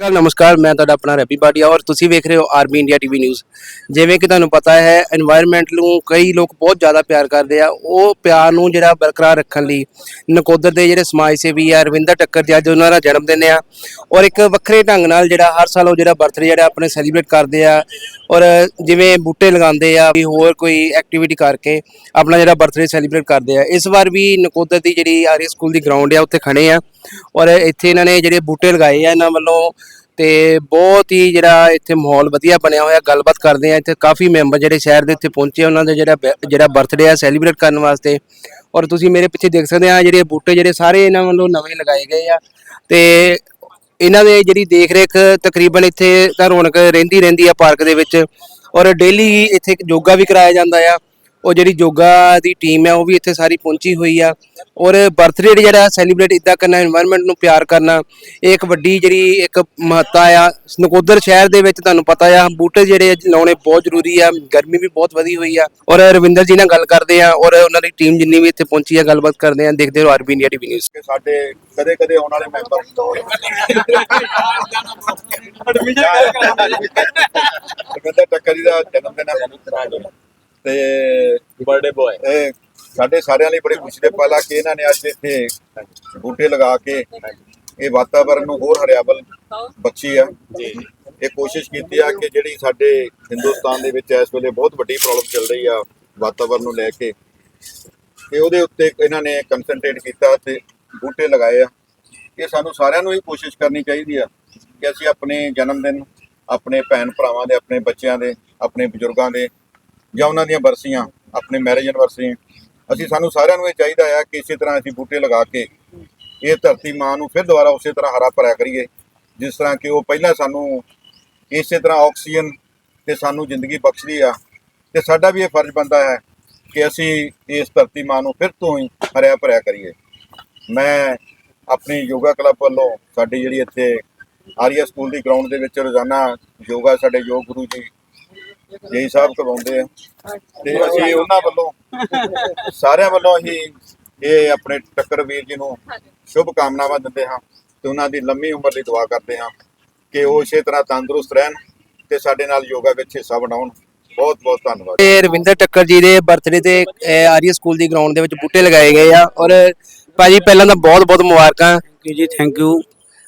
ਗੱਲ ਨਮਸਕਾਰ, ਮੈਂ ਤੁਹਾਡਾ ਆਪਣਾ ਰੈਪੀ ਬਾਟਿਆ ਔਰ ਤੁਸੀਂ ਵੇਖ ਰਹੇ ਹੋ ਆਰਮੀ ਇੰਡੀਆ ਟੀਵੀ ਨਿਊਜ਼। ਜਿਵੇਂ ਕਿ ਤੁਹਾਨੂੰ ਪਤਾ ਹੈ এনवायरमेंट ਨੂੰ ਕਈ ਲੋਕ ਬਹੁਤ ਜ਼ਿਆਦਾ ਪਿਆਰ ਕਰਦੇ ਆ। ਉਹ ਪਿਆਰ ਨੂੰ ਜਿਹੜਾ ਬਰਕਰਾਰ ਰੱਖਣ ਲਈ ਨਕੋਦਰ ਦੇ ਜਿਹੜੇ ਸਮਾਜ ਸੇਵੀ ਆ, ਰਵਿੰਦਰ ਟੱਕਰ ਜੀ ਅੱਜ ਉਹਨਾਂ ਦਾ ਜਨਮ ਦਿਨ ਆ। ਔਰ ਇੱਕ ਵੱਖਰੇ ਢੰਗ ਨਾਲ ਜਿਹੜਾ ਹਰ ਸਾਲ ਉਹ ਜਿਹੜਾ ਬਰਥਡੇ ਜਿਹੜਾ ਆਪਣੇ ਸੈਲੀਬ੍ਰੇਟ ਕਰਦੇ ਆ। ਔਰ ਜਿਵੇਂ ਬੂਟੇ ਲਗਾਉਂਦੇ ਆ, ਵੀ ਹੋਰ ਕੋਈ ਐਕਟੀਵਿਟੀ ਕਰਕੇ ਆਪਣਾ ਜਿਹੜਾ ਬਰਥਡੇ ਸੈਲੀਬ੍ਰੇਟ ਕਰਦੇ ਆ। ਇਸ ਵਾਰ ਵੀ ਨਕੋਦਰ ਦੀ ਜਿਹੜੀ ਆਰੀ ਸਕੂਲ ਦੀ ਗਰਾਊਂਡ ਆ, ਉੱਥੇ ਖੜੇ ਆ। ਔਰ ਇੱਥੇ ਇਹਨਾਂ ਨੇ ਜਿਹੜੇ ਬੂਟੇ ਲਗਾਏ ਆ, ਇਹਨਾਂ ਵੱਲੋਂ ਤੇ ਬਹੁਤ ਹੀ ਜਿਹੜਾ ਇੱਥੇ ਮਾਹੌਲ ਵਧੀਆ ਬਣਿਆ ਹੋਇਆ, ਗੱਲਬਾਤ ਕਰਦੇ ਆ ਇੱਥੇ, ਕਾਫੀ ਮੈਂਬਰ ਜਿਹੜੇ ਸ਼ਹਿਰ ਦੇ ਇੱਥੇ ਪਹੁੰਚੇ ਉਹਨਾਂ ਦੇ ਜਿਹੜਾ ਬ- ਜਿਹੜਾ ਬਰਥਡੇ ਆ ਸੈਲੀਬ੍ਰੇਟ ਕਰਨ ਵਾਸਤੇ। ਔਰ ਤੁਸੀਂ ਮੇਰੇ ਪਿੱਛੇ ਦੇਖ ਸਕਦੇ ਆ ਜਿਹੜੇ ਬੂਟੇ ਜਿਹੜੇ ਸਾਰੇ ਇਹਨਾਂ ਵੱਲੋਂ ਨਵੇਂ ਲਗਾਏ ਗਏ ਆ। ਤੇ ਇਹਨਾਂ ਦੇ ਜਿਹੜੀ ਦੇਖ ਰੇਖ ਤਕਰੀਬਨ ਇੱਥੇ ਤਾਂ ਰੌਣਕ ਰਹਿੰਦੀ ਰਹਿੰਦੀ ਆ ਪਾਰਕ ਦੇ ਵਿੱਚ। ਔਰ ਡੇਲੀ ਇੱਥੇ ਯੋਗਾ ਵੀ ਕਰਾਇਆ ਜਾਂਦਾ ਆ। ਉਹ ਜਿਹੜੀ ਯੋਗਾ ਦੀ ਟੀਮ ਹੈ ਉਹ ਵੀ ਇੱਥੇ ਸਾਰੀ ਪਹੁੰਚੀ ਹੋਈ ਆ। ਔਰ ਬਰਥਡੇ ਜਿਹੜਾ ਸੈਲੀਬ੍ਰੇਟ ਇਦਾਂ ਕਰਨਾ এনवायरमेंट ਨੂੰ ਪਿਆਰ ਕਰਨਾ ਇਹ ਇੱਕ ਵੱਡੀ ਜਿਹੜੀ ਇੱਕ ਮਹੱਤਤਾ ਆ। ਨਕੋਦਰ ਸ਼ਹਿਰ ਦੇ ਵਿੱਚ ਤੁਹਾਨੂੰ ਪਤਾ ਆ ਬੂਟੇ ਜਿਹੜੇ ਲਾਉਣੇ ਬਹੁਤ ਜ਼ਰੂਰੀ ਆ ਗਰਮੀ ਵੀ ਬਹੁਤ ਵਧੀ ਹੋਈ ਆ। ਔਰ ਰਵਿੰਦਰ ਜੀ ਨਾਲ ਗੱਲ ਕਰਦੇ ਆ ਔਰ ਉਹਨਾਂ ਦੀ ਟੀਮ ਜਿੰਨੀ ਵੀ ਇੱਥੇ ਪਹੁੰਚੀ ਆ ਗੱਲਬਾਤ ਕਰਦੇ ਆ ਦੇਖਦੇ ਹੋ ਆਰਬੀ ਇੰਡੀਆ ਟੀਵੀ ਨਿਊਜ਼ ਸਾਡੇ ਕਦੇ ਕਦੇ ਆਉਣ ਵਾਲੇ ਮੈਂਬਰ ਰਵਿੰਦਰ ਟੱਕਰੀ ਦਾ ਜਨਮ ਦਿਨ ਹੈ ਤੇ ਬਰਥਡੇ ਬॉय ਇਹ ਸਾਡੇ ਸਾਰਿਆਂ ਲਈ ਬੜੀ ਖੁਸ਼ੀ ਦੇ ਪਲ ਆ ਕਿ ਇਹਨਾਂ ਨੇ ਅੱਜ ਇੱਥੇ ਬੂਟੇ ਲਗਾ ਕੇ ਇਹ ਵਾਤਾਵਰਨ ਨੂੰ ਹੋਰ ਹਰਿਆਵਲ ਬਖਸ਼ੀ ਆ। ਜੀ। ਇਹ ਕੋਸ਼ਿਸ਼ ਕੀਤੀ ਆ ਕਿ ਜਿਹੜੀ ਸਾਡੇ ਹਿੰਦੁਸਤਾਨ ਦੇ ਵਿੱਚ ਇਸ ਵੇਲੇ ਬਹੁਤ ਵੱਡੀ ਪ੍ਰੋਬਲਮ ਚੱਲ ਰਹੀ ਆ ਵਾਤਾਵਰਨ ਨੂੰ ਲੈ ਕੇ। ਤੇ ਉਹਦੇ ਉੱਤੇ ਇਹਨਾਂ ਨੇ ਕਨਸੈਂਟਰੇਟ ਕੀਤਾ ਤੇ ਬੂਟੇ ਲਗਾਏ ਆ। ਇਹ ਸਾਨੂੰ ਸਾਰਿਆਂ ਨੂੰ ਹੀ ਕੋਸ਼ਿਸ਼ ਕਰਨੀ ਚਾਹੀਦੀ ਆ ਕਿ ਅਸੀਂ ਆਪਣੇ ਜਨਮ ਦਿਨ ਆਪਣੇ ਭੈਣ ਭਰਾਵਾਂ ਦੇ ਆਪਣੇ ਬੱਚਿਆਂ ਦੇ ਆਪਣੇ ਬਜ਼ੁਰਗਾਂ ਦੇ ਜਾਂ ਉਹਨਾਂ ਦੀਆਂ ਬਰਸੀਆਂ, ਆਪਣੇ ਮੈਰਿਜ ਐਨਵਰਸਰੀ ਅਸੀਂ ਸਾਨੂੰ ਸਾਰਿਆਂ ਨੂੰ ਇਹ ਚਾਹੀਦਾ ਆ ਕਿ ਇਸੇ ਤਰ੍ਹਾਂ ਅਸੀਂ ਬੂਟੇ ਲਗਾ ਕੇ ਇਹ ਧਰਤੀ ਮਾਂ ਨੂੰ ਫਿਰ ਦੁਬਾਰਾ ਉਸੇ ਤਰ੍ਹਾਂ ਹਰਾ ਭਰਿਆ ਕਰੀਏ, ਜਿਸ ਤਰ੍ਹਾਂ ਕਿ ਉਹ ਪਹਿਲਾਂ ਸਾਨੂੰ ਇਸੇ ਤਰ੍ਹਾਂ ਆਕਸੀਜਨ ਤੇ ਸਾਨੂੰ ਜ਼ਿੰਦਗੀ ਬਖਸ਼ਦੀ ਆ। ਤੇ ਸਾਡਾ ਵੀ ਇਹ ਫਰਜ਼ ਬਣਦਾ ਹੈ ਕਿ ਅਸੀਂ ਇਸ ਧਰਤੀ ਮਾਂ ਨੂੰ ਫਿਰ ਤੋਂ ਹੀ ਹਰਿਆ ਭਰਿਆ ਕਰੀਏ। ਮੈਂ ਆਪਣੀ ਯੋਗਾ ਕਲੱਬ ਵੱਲੋਂ ਸਾਡੀ ਜਿਹੜੀ ਇੱਥੇ ਆਰੀਆ ਸਕੂਲ ਦੀ ਗਰਾਊਂਡ ਦੇ ਵਿੱਚ ਰੋਜ਼ਾਨਾ ਯੋਗਾ ਸਾਡੇ ਯੋਗ ਗੁਰੂ ਜੀ ਜੀ ਸਾਹਿਬ ਕਰਵਾਉਂਦੇ ਆ। ਤੇ ਅਸੀਂ ਉਹਨਾਂ ਵੱਲੋਂ ਸਾਰਿਆਂ ਵੱਲੋਂ ਹੀ ਇਹ ਆਪਣੇ ਟੱਕਰ ਵੀਰ ਜੀ ਨੂੰ ਸ਼ੁਭ ਕਾਮਨਾਵਾਂ ਦਿੰਦੇ ਹਾਂ ਤੇ ਉਹਨਾਂ ਦੀ ਲੰਮੀ ਉਮਰ ਲਈ ਦੁਆ ਕਰਦੇ ਹਾਂ ਕਿ ਉਹ ਇਸੇ ਤਰ੍ਹਾਂ ਤੰਦਰੁਸਤ ਰਹਿਣ ਤੇ ਸਾਡੇ ਨਾਲ ਯੋਗਾ ਵਿੱਚ ਹਿੱਸਾ ਬਣਾਉਣ। ਬਹੁਤ ਬਹੁਤ ਧੰਨਵਾਦ। ਤੇ ਰਵਿੰਦਰ ਟੱਕਰ ਜੀ ਦੇ ਬਰਥਡੇ ਤੇ ਆਰੀਆ ਸਕੂਲ ਦੀ ਗਰਾਊਂਡ ਦੇ ਵਿੱਚ ਬੂਟੇ ਲਗਾਏ ਗਏ ਆ ਔਰ ਭਾਜੀ ਪਹਿਲਾਂ ਤਾਂ ਬਹੁਤ ਬਹੁਤ ਮੁਬਾਰਕਾਂ। ਯੂ ਜੀ ਥੈਂਕ ਯੂ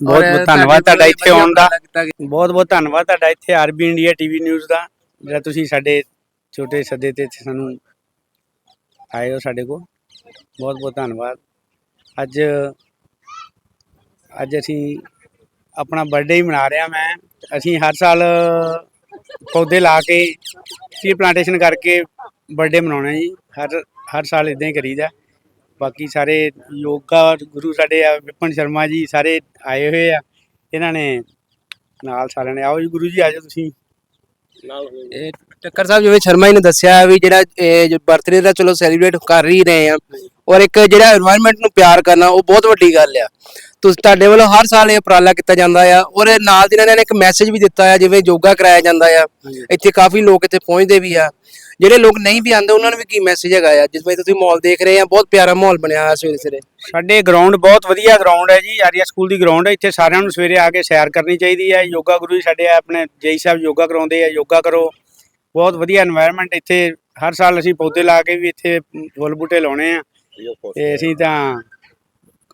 ਬਹੁਤ ਬਹੁਤ ਧੰਨਵਾਦ ਤੁਹਾਡਾ ਇੱਥੇ ਆਉਣ ਦਾ। ਬਹੁਤ ਬਹੁਤ ਧੰਨਵਾਦ ਤੁਹਾਡਾ ਇੱਥੇ ਆਰਬੀ ਇੰਡੀਆ ਟੀਵੀ ਨਿਊਜ਼ ਦਾ। ਜਿਹੜਾ ਤੁਸੀਂ ਸਾਡੇ ਛੋਟੇ ਸੱਦੇ ਤੇ ਇੱਥੇ ਸਾਨੂੰ ਆਏ ਹੋ ਸਾਡੇ ਕੋਲ, ਬਹੁਤ ਬਹੁਤ ਧੰਨਵਾਦ। ਅੱਜ ਅੱਜ ਅਸੀਂ ਆਪਣਾ ਬਰਥਡੇ ਹੀ ਮਨਾ ਰਹੇ ਹਾਂ ਮੈਂ। ਅਸੀਂ ਹਰ ਸਾਲ ਪੌਦੇ ਲਾ ਕੇ ਟ੍ਰੀ ਪਲਾਂਟੇਸ਼ਨ ਕਰਕੇ ਬਰਥਡੇ ਮਨਾਉਣਾ ਜੀ। ਹਰ ਹਰ ਸਾਲ ਇਦਾਂ ਹੀ ਕਰੀਦਾ। ਬਾਕੀ ਸਾਰੇ ਯੋਗਾ ਗੁਰੂ ਸਾਡੇ ਆ, ਵਿਪਨ ਸ਼ਰਮਾ ਜੀ ਸਾਰੇ ਆਏ ਹੋਏ ਆ। ਇਹਨਾਂ ਨੇ ਨਾਲ ਸਾਰਿਆਂ ਨੇ। ਆਓ ਜੀ ਗੁਰੂ ਜੀ ਆਜੋ ਤੁਸੀਂ। ਇਹ ਟੱਕਰ ਸਾਹਿਬ ਜਿਵੇਂ ਸ਼ਰਮਾ ਜੀ ਨੇ ਦੱਸਿਆ ਵੀ ਜਿਹੜਾ ਜੋ ਬਰਥਡੇ ਦਾ ਚਲੋ ਸੈਲੀਬ੍ਰੇਟ ਕਰ ਹੀ ਰਹੇ ਆ ਔਰ ਇੱਕ ਜਿਹੜਾ এনवायरमेंट ਨੂੰ ਪਿਆਰ ਕਰਨਾ ਉਹ ਬਹੁਤ ਵੱਡੀ ਗੱਲ ਆ। ਤੁਸੀਂ ਤੁਹਾਡੇ ਵੱਲੋਂ ਹਰ ਸਾਲ ਇਹ ਉਪਰਾਲਾ ਕੀਤਾ ਜਾਂਦਾ ਆ ਔਰ ਇਹ ਨਾਲ ਦੀ ਨਾਲ ਇਹਨਾਂ ਇੱਕ ਮੈਸੇਜ ਵੀ ਦਿੱਤਾ ਆ ਜਿਵੇਂ ਯੋਗਾ ਕਰਾਇਆ ਜਾਂਦਾ ਆ। ਇੱਥੇ ਕਾਫੀ ਲੋਕ ਇੱਥੇ ਪਹੁੰਚਦੇ ਵੀ ਆ। ਜਿਹੜੇ ਲੋਕ ਨਹੀਂ ਵੀ ਆਉਂਦੇ, ਉਹਨਾਂ ਨੂੰ ਵੀ ਕੀ ਮੈਸੇਜ ਹੈਗਾ ਆ? ਜਿਸ ਵੇ ਤੁਸੀਂ ਮਾਹੌਲ ਦੇਖ ਰਹੇ ਆ, ਬਹੁਤ ਪਿਆਰਾ ਮਾਹੌਲ ਬਣਿਆ ਹੋਇਆ ਸਵੇਰੇ ਸਵੇਰੇ। ਸਾਡੇ ਗਰਾਊਂਡ ਬਹੁਤ ਵਧੀਆ ਗਰਾਊਂਡ ਹੈ ਜੀ, ਆਰੀਆ ਸਕੂਲ ਦੀ ਗਰਾਊਂਡ ਹੈ, ਇੱਥੇ ਸਾਰਿਆਂ ਨੂੰ ਸਵੇਰੇ ਆ ਕੇ ਸੈਰ ਕਰਨੀ ਚਾਹੀਦੀ ਹੈ। ਯੋਗਾ ਗੁਰੂ ਜੀ ਸਾਡੇ ਆਪਣੇ ਜੇਈ ਸਾਹਿਬ ਯੋਗਾ ਕਰਾਉਂਦੇ ਆ, ਯੋਗਾ ਕਰੋ। ਬਹੁਤ ਵਧੀਆ এনवायरमेंट ਇੱਥੇ, ਹਰ ਸਾਲ ਅਸੀਂ ਪੌਦੇ ਲਾ ਕੇ ਵੀ ਇੱਥੇ ਫੁੱਲ ਬੂਟੇ ਲਾਉਣੇ ਆ। ਤੇ ਅਸੀਂ ਤਾਂ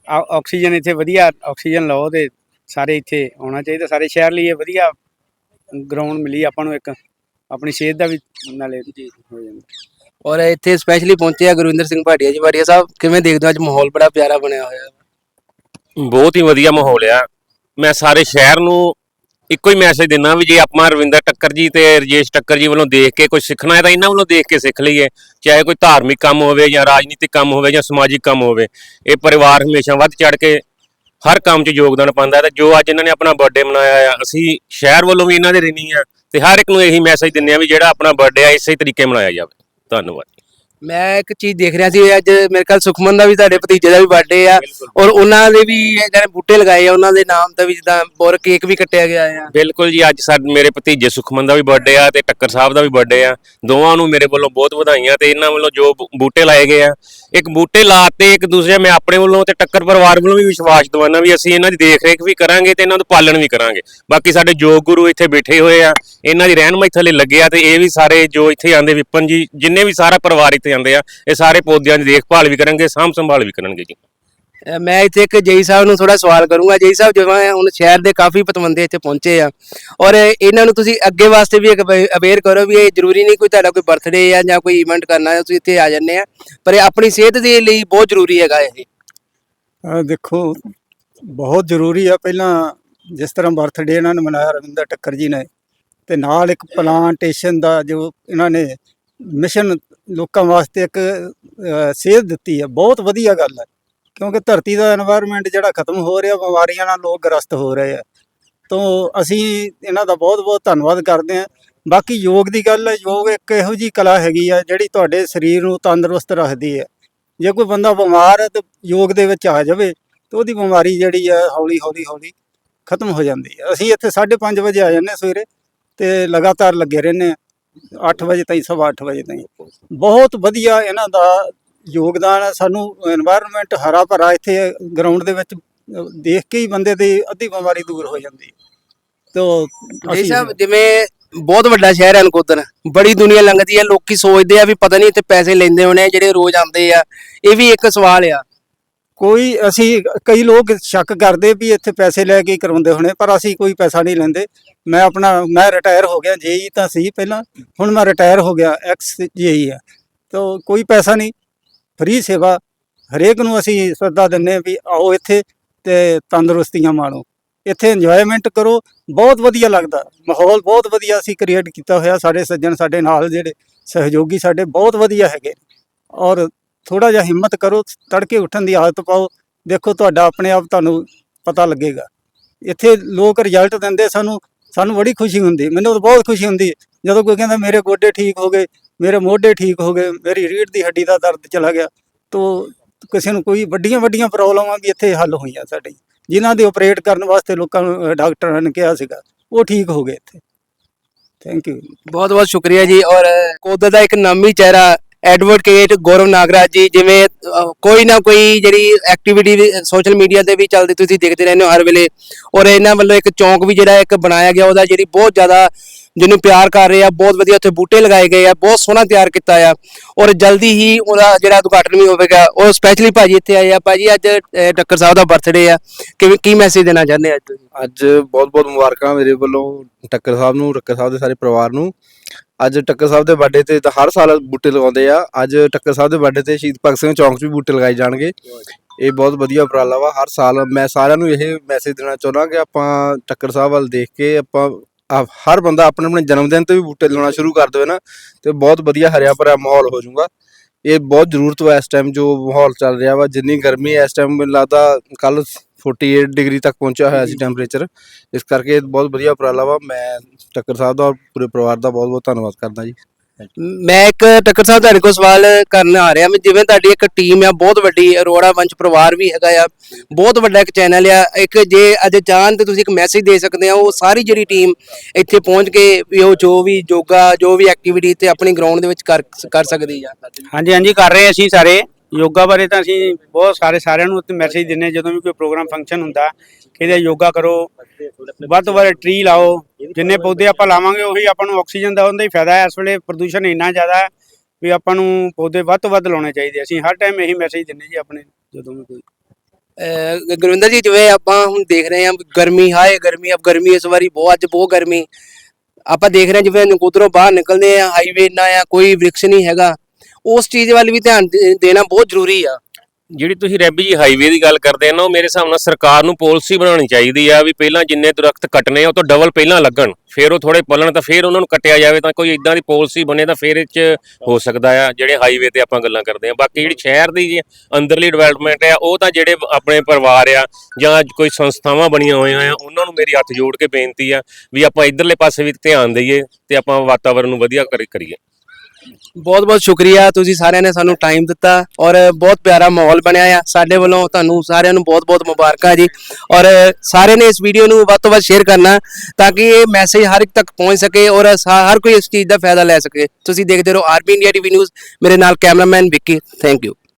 ਆਕਸੀਜਨ ਇੱਥੇ ਵਧੀਆ, ਆਕਸੀਜਨ ਲਾਓ ਤੇ ਸਾਰੇ ਇੱਥੇ ਆਉਣਾ ਚਾਹੀਦਾ, ਸਾਰੇ ਸ਼ਹਿਰ ਲਈ ਇਹ ਵਧੀਆ ਗਰਾਊਂਡ ਮਿਲੀ ਆਪਾਂ ਨੂੰ ਇੱਕ। ਆਪਣੀ ਸਿਹਤ ਦਾ ਵੀ ਨਾਲੇ ਹੋ ਜਾਂਦਾ। ਔਰ ਇੱਥੇ ਸਪੈਸ਼ਲੀ ਪਹੁੰਚੇ ਆ ਗੁਰਵਿੰਦਰ ਸਿੰਘ ਭਾਟੀਆ ਜੀ। ਭਾਟੀਆ ਸਾਹਿਬ ਕਿਵੇਂ ਦੇਖਦੇ ਹੋ? ਅੱਜ ਮਾਹੌਲ ਬੜਾ ਪਿਆਰਾ ਬਣਿਆ ਹੋਇਆ ਬਹੁਤ ਹੀ ਵਧੀਆ ਮਾਹੌਲ ਆ। ਮੈਂ ਸਾਰੇ ਸ਼ਹਿਰ ਨੂੰ ਇੱਕੋ ਹੀ ਮੈਸੇਜ ਦਿੰਦਾ ਵੀ ਜੇ ਆਪਾਂ ਰਵਿੰਦਰ ਟੱਕਰ ਜੀ ਤੇ ਰਜੇਸ਼ ਟੱਕਰ ਜੀ ਵੱਲੋਂ ਦੇਖ ਕੇ ਕੁਝ ਸਿੱਖਣਾ ਹੈ ਤਾਂ ਇਹਨਾਂ ਵੱਲੋਂ ਦੇਖ ਕੇ ਸਿੱਖ ਲਈਏ। ਚਾਹੇ ਕੋਈ ਧਾਰਮਿਕ ਕੰਮ ਹੋਵੇ ਜਾਂ ਰਾਜਨੀਤਿਕ ਕੰਮ ਹੋਵੇ ਜਾਂ ਸਮਾਜਿਕ ਕੰਮ ਹੋਵੇ ਇਹ ਪਰਿਵਾਰ ਹਮੇਸ਼ਾ ਵੱਧ ਚੜ ਕੇ ਹਰ ਕੰਮ 'ਚ ਯੋਗਦਾਨ ਪਾਉਂਦਾ ਹੈ ਤੇ ਜੋ ਅੱਜ ਇਹਨਾਂ ਨੇ ਆਪਣਾ ਬਰਥਡੇ ਮਨਾਇਆ ਆ ਅਸੀਂ ਸ਼ਹਿਰ ਵੱਲੋਂ ਵੀ ਇਹਨਾਂ ਦੇ ਰਹਿਣੀ ਆ। ਤੇ ਹਰ ਇੱਕ ਨੂੰ ਇਹੀ ਮੈਸੇਜ ਦਿੰਦੇ ਆ ਵੀ ਜਿਹੜਾ ਆਪਣਾ ਬਰਥਡੇ ਆ ਇਸੇ ਤਰੀਕੇ ਮਨਾਇਆ ਜਾਵੇ। ਧੰਨਵਾਦ। ਮੈਂ ਇੱਕ ਚੀਜ਼ ਦੇਖ ਰਿਹਾ ਸੀ ਅੱਜ ਮੇਰੇ ਖਿਆਲ ਸੁਖਮਨ ਦਾ ਵੀ ਤੁਹਾਡੇ ਭਤੀਜੇ ਦਾ ਵੀ ਬਰਥਡੇ ਆ। ਔਰ ਉਹਨਾਂ ਦੇ ਵੀ ਜਿਹੜੇ ਬੂਟੇ ਲਗਾਏ ਆ ਉਹਨਾਂ ਦੇ ਨਾਮ ਤੇ ਵੀ ਜਿੱਦਾਂ ਬੋਰ ਕੇਕ ਵੀ ਕੱਟਿਆ ਗਿਆ ਆ। ਬਿਲਕੁਲ ਜੀ ਅੱਜ ਸਾਡੇ ਮੇਰੇ ਭਤੀਜੇ ਸੁਖਮਨ ਦਾ ਵੀ ਬਰਥਡੇ ਆ ਤੇ ਟੱਕਰ ਸਾਹਿਬ ਦਾ ਵੀ ਬਰਥਡੇ ਆ। ਦੋਵਾਂ ਨੂੰ ਮੇਰੇ ਵੱਲੋਂ ਬਹੁਤ ਵਧਾਈਆਂ ਤੇ ਇਹਨਾਂ ਵੱਲੋਂ ਜੋ ਬੂਟੇ ਲਾਏ ਗਏ ਆ ਇੱਕ ਬੂਟੇ ਲਾਤੇ, ਇੱਕ ਦੂਸਰੇ ਮੈਂ ਆਪਣੇ ਵੱਲੋਂ ਤੇ ਟੱਕਰ ਪਰਿਵਾਰ ਵੱਲੋਂ ਵੀ ਵਿਸ਼ਵਾਸ ਦਵਾਨਾ ਵੀ ਅਸੀਂ ਇਹਨਾਂ ਦੀ ਦੇਖ ਰੇਖ ਵੀ ਕਰਾਂਗੇ ਤੇ ਇਹਨਾਂ ਦਾ ਪਾਲਣ ਵੀ ਕਰਾਂਗੇ। ਬਾਕੀ ਸਾਡੇ ਜੋਗ ਗੁਰੂ ਇੱਥੇ ਬੈਠੇ ਹੋਏ ਆ, ਇਹਨਾਂ ਦੀ ਰਹਿਨਮਾਈ ਥੱਲੇ ਲੱਗੇ ਆ ਤੇ ਇਹ ਵੀ ਸਾਰੇ ਜੋ ਇੱਥੇ ਆਂਦੇ ਵਿਪਨ ਜੀ, ਜਿੰਨੇ ਵੀ ਸਾਰਾ ਪਰਿਵਾਰ ਇੱਥੇ ਆਂਦੇ ਆ, ਇਹ ਸਾਰੇ ਪੌਦਿਆਂ ਦੀ ਦੇਖਭਾਲ ਵੀ ਕਰਨਗੇ ਸਾਂਭ ਸੰਭਾਲ ਵੀ ਕਰਨਗੇ ਜੀ। ਮੈਂ ਇੱਥੇ ਇੱਕ ਜੇਈ ਸਾਹਿਬ ਨੂੰ ਥੋੜਾ ਸਵਾਲ ਕਰੂੰਗਾ। ਜੇਈ ਸਾਹਿਬ ਜਿਵੇਂ ਹੁਣ ਸ਼ਹਿਰ ਦੇ ਕਾਫੀ ਪਤਵੰਦੇ ਇੱਥੇ ਪਹੁੰਚੇ ਆ ਔਰ ਇਹਨਾਂ ਨੂੰ ਤੁਸੀਂ ਅੱਗੇ ਵਾਸਤੇ ਵੀ ਅਵੇਅਰ ਕਰੋ ਵੀ ਇਹ ਜ਼ਰੂਰੀ ਨਹੀਂ ਕੋਈ ਤੁਹਾਡਾ ਕੋਈ ਬਰਥਡੇ ਆ ਜਾਂ ਕੋਈ ਇਵੈਂਟ ਕਰਨਾ ਹੈ ਤੁਸੀਂ ਇੱਥੇ ਆ ਜਾਂਦੇ ਆ। ਪਰ ਇਹ ਆਪਣੀ ਸਿਹਤ ਦੇ ਲਈ ਬਹੁਤ ਜ਼ਰੂਰੀ ਹੈਗਾ ਇਹ। ਦੇਖੋ ਬਹੁਤ ਜ਼ਰੂਰੀ ਆ ਪਹਿਲਾਂ ਜਿਸ ਤਰ੍ਹਾਂ ਬਰਥਡੇ ਇਹਨਾਂ ਨੇ ਮਨਾਇਆ ਰਵਿੰਦਰ ਟੱਕਰ ਜੀ ਨੇ ਤੇ ਨਾਲ ਇੱਕ ਪਲਾਂਟੇਸ਼ਨ ਦਾ ਜੋ ਇਹਨਾਂ ਨੇ ਮਿਸ਼ਨ ਲੋਕਾਂ ਵਾਸਤੇ ਇੱਕ ਅਹ, ਸੇਧ ਦਿੱਤੀ ਹੈ ਬਹੁਤ ਵਧੀਆ ਗੱਲ ਹੈ ਕਿਉਂਕਿ ਧਰਤੀ ਦਾ এনवायरमेंट ਜਿਹੜਾ ਖਤਮ ਹੋ ਰਿਹਾ, ਬਿਮਾਰੀਆਂ ਨਾਲ ਲੋਕ ਗ੍ਰਸਤ ਹੋ ਰਹੇ ਆ। ਤੋਂ ਅਸੀਂ ਇਹਨਾਂ ਦਾ ਬਹੁਤ-ਬਹੁਤ ਧੰਨਵਾਦ ਕਰਦੇ ਹਾਂ। ਬਾਕੀ ਯੋਗ ਦੀ ਗੱਲ ਹੈ, ਯੋਗ ਇੱਕ ਇਹੋ ਜੀ ਕਲਾ ਹੈਗੀ ਆ ਜਿਹੜੀ ਤੁਹਾਡੇ ਸਰੀਰ ਨੂੰ ਤੰਦਰੁਸਤ ਰੱਖਦੀ ਹੈ। ਜੇ ਕੋਈ ਬੰਦਾ ਬਿਮਾਰ ਹੈ ਤੇ ਯੋਗ ਦੇ ਵਿੱਚ ਆ ਜਾਵੇ, ਤੇ ਉਹਦੀ ਬਿਮਾਰੀ ਜਿਹੜੀ ਆ ਹੌਲੀ-ਹੌਲੀ ਹੌਲੀ ਖਤਮ ਹੋ ਜਾਂਦੀ ਹੈ। ਅਸੀਂ ਇੱਥੇ 5:30 ਵਜੇ ਆ ਜਾਂਦੇ ਸਵੇਰੇ ਤੇ ਲਗਾਤਾਰ ਲੱਗੇ ਰਹਿੰਦੇ ਆ 8 ਵਜੇ ਤਾਈਂ, ਸਵਾ 8 ਵਜੇ ਤਾਈਂ। ਬਹੁਤ ਵਧੀਆ ਇਹਨਾਂ ਦਾ ਯੋਗਦਾਨ ਹੈ। ਸਾਨੂੰ এনवायरमेंट ਹਰਾ ਭਰਾ ਇੱਥੇ ਗਰਾਊਂਡ ਦੇ ਵਿੱਚ ਦੇਖ ਕੇ ਹੀ ਬੰਦੇ ਦੀ ਅੱਧੀ ਬਿਮਾਰੀ ਦੂਰ ਹੋ ਜਾਂਦੀ। ਤੋ ਜੀ ਸਾਹਿਬ ਜਿਵੇਂ ਬਹੁਤ ਵੱਡਾ ਸ਼ਹਿਰ ਹੈ ਨਕੋਦਰ ਬੜੀ ਦੁਨੀਆ ਲੰਘਦੀ ਹੈ। ਲੋਕੀ ਸੋਚਦੇ ਆ ਵੀ ਪਤਾ ਨਹੀਂ ਇੱਥੇ ਪੈਸੇ ਲੈਂਦੇ ਹੋਣੇ ਜਿਹੜੇ ਰੋਜ਼ ਆਉਂਦੇ ਆ। ਇਹ ਵੀ ਇੱਕ ਸਵਾਲ ਆ। ਕੋਈ ਅਸੀਂ ਕਈ ਲੋਕ ਸ਼ੱਕ ਕਰਦੇ ਵੀ ਇੱਥੇ ਪੈਸੇ ਲੈ ਕੇ ਕਰਵਾਉਂਦੇ ਹੋਣੇ ਪਰ ਅਸੀਂ ਕੋਈ ਪੈਸਾ ਨਹੀਂ ਲੈਂਦੇ। ਮੈਂ ਆਪਣਾ ਮੈਂ ਰਿਟਾਇਰ ਹੋ ਗਿਆ ਜੇਈ ਤਾਂ ਸੀ ਪਹਿਲਾਂ। ਹੁਣ ਮੈਂ ਰਿਟਾਇਰ ਹੋ ਗਿਆ ਐਕਸ ਜੇਈ ਆ ਤਾਂ ਕੋਈ ਪੈਸਾ ਨਹੀਂ। ਫ੍ਰੀ ਸੇਵਾ ਹਰੇਕ ਨੂੰ ਅਸੀਂ ਸੱਦਾ ਦਿੰਨੇ ਹਾਂ ਵੀ ਆਓ ਇੱਥੇ ਤੇ ਤੰਦਰੁਸਤੀਆਂ ਮਾਣੋ। ਇੱਥੇ ਇੰਜੋਇਮੈਂਟ ਕਰੋ, ਬਹੁਤ ਵਧੀਆ ਲੱਗਦਾ। ਮਾਹੌਲ ਬਹੁਤ ਵਧੀਆ ਅਸੀਂ ਕ੍ਰੀਏਟ ਕੀਤਾ ਹੋਇਆ, ਸਾਡੇ ਸੱਜਣ ਸਾਡੇ ਨਾਲ ਜਿਹੜੇ ਸਹਿਯੋਗੀ ਸਾਡੇ ਬਹੁਤ ਵਧੀਆ ਹੈਗੇ। ਔਰ ਥੋੜਾ ਜਿਹਾ ਹਿੰਮਤ ਕਰੋ, ਤੜਕੇ ਉੱਠਣ ਦੀ ਆਦਤ ਪਾਓ। ਦੇਖੋ ਤੁਹਾਡਾ ਆਪਣੇ ਆਪ ਤੁਹਾਨੂੰ ਪਤਾ ਲੱਗੇਗਾ। ਇੱਥੇ ਲੋਕ ਰਿਜ਼ਲਟ ਦਿੰਦੇ ਸਾਨੂੰ ਸਾਨੂੰ ਬੜੀ ਖੁਸ਼ੀ ਹੁੰਦੀ। ਮੈਨੂੰ ਤਾਂ ਬਹੁਤ ਖੁਸ਼ੀ ਹੁੰਦੀ ਜਦੋਂ ਕੋਈ ਕਹਿੰਦਾ ਮੇਰੇ ਗੋਡੇ ਠੀਕ ਹੋ ਗਏ ਮੇਰੇ ਮੋਢੇ ਠੀਕ ਹੋ ਗਏ, ਮੇਰੀ ਰੀੜ ਦੀ ਹੱਡੀ ਦਾ ਦਰਦ ਚਲਾ ਗਿਆ। ਤੋ ਕਿਸੇ ਨੂੰ ਕੋਈ ਵੱਡੀਆਂ ਵੱਡੀਆਂ ਪ੍ਰੋਬਲਮਾਂ ਵੀ ਇੱਥੇ ਹੱਲ ਹੋਈਆਂ ਸਾਡੀ ਜਿਨ੍ਹਾਂ ਦੇ ਆਪਰੇਟ ਕਰਨ ਵਾਸਤੇ ਲੋਕਾਂ ਨੂੰ ਡਾਕਟਰਾਂ ਨੇ ਕਿਹਾ ਸੀਗਾ, ਉਹ ਠੀਕ ਹੋ ਗਏ ਇੱਥੇ। ਥੈਂਕ ਯੂ ਬਹੁਤ ਬਹੁਤ ਸ਼ੁਕਰੀਆ ਜੀ। ਔਰ ਕੋਦਰ ਦਾ ਇੱਕ ਨਾਮੀ ਚਿਹਰਾ ਐਡਵੋਕੇਟ ਗੌਰਵ ਨਾਗਰਾਜ ਜੀ, ਜਿਵੇਂ ਕੋਈ ਨਾ ਕੋਈ ਜਿਹੜੀ ਐਕਟੀਵਿਟੀ ਸੋਸ਼ਲ ਮੀਡੀਆ ਤੇ ਵੀ ਚੱਲਦੀ ਤੁਸੀਂ ਦੇਖਦੇ ਰਹਿੰਦੇ ਹੋ ਹਰ ਵੇਲੇ। ਔਰ ਇਹਨਾਂ ਵੱਲੋਂ ਇੱਕ ਚੌਂਕ ਵੀ ਜਿਹੜਾ ਇੱਕ ਬਣਾਇਆ ਗਿਆ, ਉਹਦਾ ਜਿਹੜੀ ਬਹੁਤ ਜ਼ਿਆਦਾ ਜਿਹਨੂੰ ਪਿਆਰ ਕਰ ਰਹੇ ਆ ਬਹੁਤ ਵਧੀਆ ਉੱਥੇ ਬੂਟੇ ਲਗਾਏ ਗਏ ਆ ਬਹੁਤ ਸੋਹਣਾ ਤਿਆਰ ਕੀਤਾ ਆ। ਔਰ ਜਲਦੀ ਹੀ ਉਹਦਾ ਜਿਹੜਾ ਉਦਘਾਟਨ ਵੀ ਹੋਵੇਗਾ ਉਹ ਸਪੈਸ਼ਲੀ ਭਾਜੀ ਇੱਥੇ ਆਏ ਆ। ਭਾਜੀ ਅੱਜ ਅਹ, ਟੱਕਰ ਸਾਹਿਬ ਦਾ ਬਰਥਡੇ ਆ। ਕਿਵੇਂ ਕੀ ਮੈਸੇਜ ਦੇਣਾ ਚਾਹੁੰਦੇ ਆ ਅੱਜ ਤੁਸੀਂ? ਅੱਜ ਬਹੁਤ-ਬਹੁਤ ਮੁਬਾਰਕਾਂ ਮੇਰੇ ਵੱਲੋਂ ਟੱਕਰ ਸਾਹਿਬ ਨੂੰ ਟੱਕਰ ਸਾਹਿਬ ਦੇ ਸਾਰੇ ਪਰਿਵਾਰ ਨੂੰ। ਅੱਜ ਟੱਕਰ ਸਾਹਿਬ ਦੇ ਬਰਥਡੇ ਤੇ ਤਾਂ ਹਰ ਸਾਲ ਬੂਟੇ ਲਗਾਉਂਦੇ ਆ। ਅੱਜ ਟੱਕਰ ਸਾਹਿਬ ਦੇ ਬਰਥਡੇ ਤੇ ਸ਼ਹੀਦ ਭਗਤ ਸਿੰਘ ਚੌਂਕ 'ਚ ਵੀ ਬੂਟੇ ਲਗਾਏ ਜਾਣਗੇ। ਇਹ ਬਹੁਤ ਵਧੀਆ ਉਪਰਾਲਾ ਵਾ। ਹਰ ਸਾਲ ਮੈਂ ਸਾਰਿਆਂ ਨੂੰ ਇਹ ਮੈਸੇਜ ਦੇਣਾ ਚਾਹੁੰਦਾ ਕਿ ਆਪਾਂ ਟੱਕਰ ਸਾਹਿਬ ਵੱਲ ਦੇਖ ਕੇ ਆਪਾਂ ਆ- ਹਰ ਬੰਦਾ ਆਪਣੇ ਆਪਣੇ ਜਨਮ ਦਿਨ ਤੇ ਵੀ ਬੂਟੇ ਲਾਉਣਾ ਸ਼ੁਰੂ ਕਰ ਦੇਵੇ ਨਾ, ਤੇ ਬਹੁਤ ਵਧੀਆ ਹਰਿਆ ਭਰਿਆ ਮਾਹੌਲ ਹੋ ਜਾਊਗਾ। ਇਹ ਬਹੁਤ ਜ਼ਰੂਰਤ ਵਾ ਇਸ ਟਾਈਮ ਜੋ ਮਾਹੌਲ ਚੱਲ ਰਿਹਾ ਵਾ, ਜਿੰਨੀ ਗਰਮੀ ਇਸ ਟਾਈਮ ਮੈਨੂੰ ਲੱਗਦਾ ਕੱਲ 48 ਡਿਗਰੀ ਤੱਕ ਪਹੁੰਚਿਆ ਹੋਇਆ ਸੀ ਟੈਂਪਰੇਚਰ ਇਸ ਕਰਕੇ ਬਹੁਤ ਵਧੀਆ ਉਪਰਾਲਾ ਵਾ, ਮੈਂ ਟੱਕਰ ਸਾਹਿਬ ਦਾ ਔਰ ਪੂਰੇ ਪਰਿਵਾਰ ਦਾ ਬਹੁਤ ਬਹੁਤ ਧੰਨਵਾਦ ਕਰਦਾ ਜੀ। ਮੈਂ ਇੱਕ ਟੱਕਰ ਸਾਹਿਬ ਤੁਹਾਡੇ ਕੋਲ ਸਵਾਲ ਕਰਨ ਆ ਰਿਹਾ ਮੈਂ ਜਿਵੇਂ ਤੁਹਾਡੀ ਇੱਕ ਟੀਮ ਆ, ਬਹੁਤ ਵੱਡੀ, ਅਰੋੜਾ ਵੰਸ਼ ਪਰਿਵਾਰ ਵੀ ਹੈਗਾ ਆ, ਬਹੁਤ ਵੱਡਾ ਇੱਕ ਚੈਨਲ ਆ, ਇੱਕ ਜੇ ਅੱਜ ਚਾਹਨ ਤੇ ਤੁਸੀਂ ਇੱਕ ਮੈਸੇਜ ਦੇ ਸਕਦੇ ਆ, ਉਹ ਸਾਰੀ ਜਿਹੜੀ ਟੀਮ ਇੱਥੇ ਪਹੁੰਚ ਕੇ ਵੀ ਉਹ ਜੋ ਵੀ ਯੋਗਾ, ਜੋ ਵੀ ਐਕਟੀਵਿਟੀ ਤੇ ਆਪਣੀ ਗਰਾਊਂਡ ਦੇ ਵਿੱਚ ਕਰ ਕਰ ਸਕਦੀ ਆ। ਹਾਂਜੀ ਹਾਂਜੀ, ਕਰ ਰਹੇ ਅਸੀਂ ਸਾਰੇ। ਯੋਗਾ ਬਾਰੇ ਤਾਂ ਅਸੀਂ ਬਹੁਤ ਸਾਰੇ ਸਾਰਿਆਂ ਨੂੰ ਮੈਸੇਜ ਦਿੰਨੇ ਜਦੋਂ ਵੀ ਕੋਈ ਪ੍ਰੋਗਰਾਮ ਫੰਕਸ਼ਨ ਹੁੰਦਾ ਕਿ ਇਹਦਾ ਯੋਗਾ ਕਰੋ, ਵੱਧ ਤੋਂ ਵੱਧ ਟ੍ਰੀ ਲਾਓ, ਜਿੰਨੇ ਪੌਦੇ ਆਪਾਂ ਲਾਵਾਂਗੇ ਉਹੀ ਆਪਾਂ ਨੂੰ ਆਕਸੀਜਨ ਦਾ ਉਹਦਾ ਹੀ ਫਾਇਦਾ ਹੈ। ਇਸ ਵੇਲੇ ਪ੍ਰਦੂਸ਼ਣ ਇੰਨਾ ਜ਼ਿਆਦਾ ਹੈ ਵੀ ਆਪਾਂ ਨੂੰ ਪੌਦੇ ਵੱਧ ਤੋਂ ਵੱਧ ਲਾਉਣੇ ਚਾਹੀਦੇ ਅਸੀਂ ਹਰ ਟਾਈਮ ਇਹੀ ਮੈਸੇਜ ਦਿੰਨੇ ਜੀ ਆਪਣੇ, ਜਦੋਂ ਵੀ ਕੋਈ। ਅਹ ਗੁਰਵਿੰਦਰ ਜੀ, ਜਿਵੇਂ ਆਪਾਂ ਹੁਣ ਦੇਖ ਰਹੇ ਹਾਂ, ਗਰਮੀ, ਹਾਏ ਗਰਮੀ, ਅਬ ਗਰਮੀ ਇਸ ਵਾਰੀ ਬਹੁਤ, ਅੱਜ ਬਹੁਤ ਗਰਮੀ। ਆਪਾਂ ਦੇਖ ਰਹੇ ਹਾਂ, ਜਿਵੇਂ ਨਕੋਦਰੋਂ ਬਾਹਰ ਨਿਕਲਦੇ ਆ ਹਾਈਵੇ ਨਾ ਆ, ਕੋਈ ਵ੍ਰਿਕਸ਼ ਨਹੀਂ ਹੈਗਾ। ਉਸ ਚੀਜ਼ ਵੱਲ ਵੀ ਧਿਆਨ ਦੇ- ਦੇਣਾ ਬਹੁਤ ਜ਼ਰੂਰੀ ਆ। ਜਿਹੜੀ ਤੁਸੀਂ ਰੈਬੀ ਜੀ ਹਾਈਵੇ ਦੀ ਗੱਲ ਕਰਦੇ ਆ ਨਾ, ਉਹ ਮੇਰੇ ਹਿਸਾਬ ਨਾਲ ਸਰਕਾਰ ਨੂੰ ਪਾਲਿਸੀ ਬਣਾਉਣੀ ਚਾਹੀਦੀ ਆ ਵੀ ਪਹਿਲਾਂ ਜਿੰਨੇ ਦਰਖਤ ਕੱਟਨੇ ਆ, ਉਹ ਤੋਂ ਡਬਲ ਪਹਿਲਾਂ ਲੱਗਣ। ਫਿਰ ਉਹ ਥੋੜੇ ਪਲਣ ਤਾਂ ਫਿਰ ਉਹਨਾਂ ਨੂੰ ਕੱਟਿਆ ਜਾਵੇ, ਤਾਂ ਕੋਈ ਇਦਾਂ ਦੀ ਪਾਲਿਸੀ ਬਣੇ ਤਾਂ ਫਿਰ ਇਹ ਚ ਹੋ ਸਕਦਾ ਆ, ਜਿਹੜੇ ਹਾਈਵੇ ਤੇ ਆਪਾਂ ਗੱਲਾਂ ਕਰਦੇ ਆ। ਬਾਕੀ ਜਿਹੜੀ ਸ਼ਹਿਰ ਦੀ ਜੀ ਅੰਦਰਲੀ ਡਿਵੈਲਪਮੈਂਟ ਆ, ਉਹ ਤਾਂ ਜਿਹੜੇ ਆਪਣੇ ਪਰਿਵਾਰ ਆ ਜਾਂ ਕੋਈ ਸੰਸਥਾਵਾਂ ਬਣੀਆਂ ਹੋਈਆਂ ਆ, ਉਹਨਾਂ ਨੂੰ ਮੇਰੀ ਹੱਥ ਜੋੜ ਕੇ ਬੇਨਤੀ ਆ ਵੀ ਆਪਾਂ ਇਧਰਲੇ ਪਾਸੇ ਵੀ ਧਿਆਨ ਦਈਏ ਤੇ ਆਪਾਂ ਵਾਤਾਵਰਣ ਨੂੰ ਵਧੀਆ ਕਰੀ- ਕਰੀਏ। ਬਹੁਤ ਬਹੁਤ ਸ਼ੁਕਰੀਆ। ਤੁਸੀਂ ਸਾਰਿਆਂ ਨੇ ਸਾਨੂੰ ਟਾਈਮ ਦਿੱਤਾ ਔਰ ਬਹੁਤ ਪਿਆਰਾ ਮਾਹੌਲ ਬਣਿਆ ਆ। ਸਾਡੇ ਵੱਲੋਂ ਤੁਹਾਨੂੰ ਸਾਰਿਆਂ ਨੂੰ ਬਹੁਤ ਬਹੁਤ ਮੁਬਾਰਕਾਂ ਜੀ। ਔਰ ਸਾਰਿਆਂ ਨੇ ਇਸ ਵੀਡੀਓ ਨੂੰ ਵੱਧ ਤੋਂ ਵੱਧ ਸ਼ੇਅਰ ਕਰਨਾ ਤਾਂ ਕਿ ਇਹ ਮੈਸੇਜ ਹਰ ਇੱਕ ਤੱਕ ਪਹੁੰਚ ਸਕੇ ਔਰ ਸਾ- ਹਰ ਕੋਈ ਇਸ ਚੀਜ਼ ਦਾ ਫਾਇਦਾ ਲੈ ਸਕੇ। ਤੁਸੀਂ ਦੇਖਦੇ ਰਹੋ ਆਰਬੀ ਇੰਡੀਆ ਟੀਵੀ ਨਿਊਜ਼ ਮੇਰੇ ਨਾਲ ਕੈਮਰਾਮੈਨ ਵਿੱਕੀ। Thank you